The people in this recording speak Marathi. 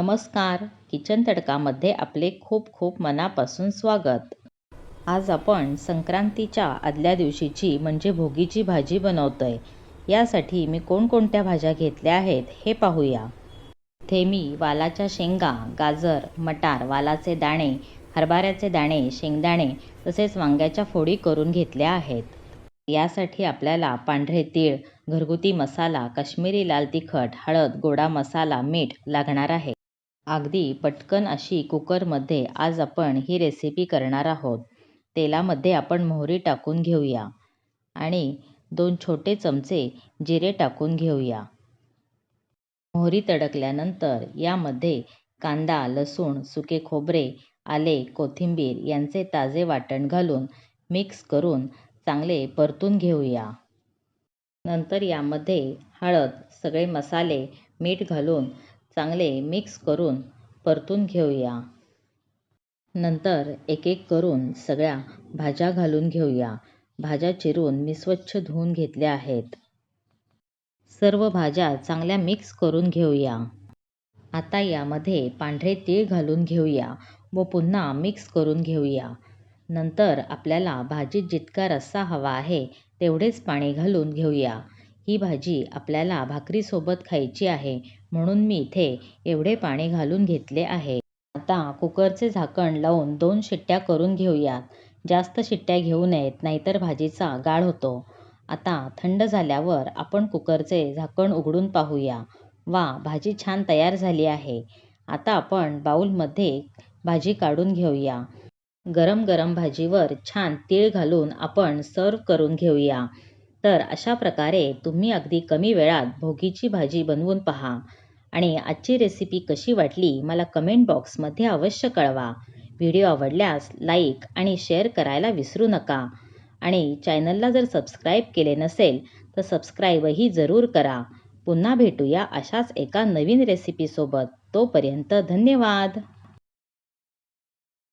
नमस्कार. किचन तडकामध्ये आपले खूप खूप मनापासून स्वागत. आज आपण संक्रांतीच्या आदल्या दिवशीची म्हणजे भोगीची भाजी बनवतो आहे यासाठी मी कोणकोणत्या भाज्या घेतल्या आहेत हे पाहूया. इथे मी वालाच्या शेंगा गाजर मटार वालाचे दाणे हरभऱ्याचे दाणे शेंगदाणे तसेच वांग्याच्या फोडी करून घेतल्या आहेत. यासाठी आपल्याला पांढरे तीळ घरगुती मसाला काश्मीरी लाल तिखट हळद गोडा मसाला मीठ लागणार आहे. अगदी पटकन अशी कुकरमध्ये आज आपण ही रेसिपी करणार आहोत. तेलामध्ये आपण मोहरी टाकून घेऊया आणि दोन छोटे चमचे जिरे टाकून घेऊया. मोहरी तडकल्यानंतर यामध्ये कांदा लसूण सुके खोबरे आले कोथिंबीर यांचे ताजे वाटण घालून मिक्स करून चांगले परतून घेऊया. नंतर यामध्ये हळद सगळे मसाले मीठ घालून चांगले मिक्स करून परतून घेऊया. नंतर एक एक करून सगळ्या भाज्या घालून घेऊया. भाज्या चिरून मी स्वच्छ धुवून घेतल्या आहेत. सर्व भाज्या चांगल्या मिक्स करून घेऊया. आता यामध्ये पांढरे तीळ घालून घेऊया व पुन्हा मिक्स करून घेऊया. नंतर आपल्याला भाजीत जितका रस्सा हवा आहे तेवढेच पाणी घालून घेऊया. ही भाजी आपल्याला भाकरीसोबत खायची आहे म्हणून मी इथे एवढे पाणी घालून घेतले आहे. आता कुकरचे झाकण लावून दोन शिट्ट्या करून घेऊयात. जास्त शिट्ट्या घेऊ नयेत नाहीतर भाजीचा गाळ होतो. आता थंड झाल्यावर आपण कुकरचे झाकण उघडून पाहूया. वा भाजी छान तयार झाली आहे. आता आपण बाऊलमध्ये भाजी काढून घेऊया. गरम गरम भाजीवर छान तीळ घालून आपण सर्व करून घेऊया. तर अशा प्रकारे तुम्ही अगदी कमी वेळात भोगीची भाजी बनवून पहा. आणि आजची रेसिपी कशी वाटली मला कमेंट बॉक्समध्ये अवश्य कळवा. व्हिडिओ आवडल्यास लाईक आणि शेअर करायला विसरू नका. आणि चॅनलला जर सबस्क्राईब केले नसेल तर सबस्क्राईबही जरूर करा. पुन्हा भेटूया अशाच एका नवीन रेसिपीसोबत तोपर्यंत धन्यवाद.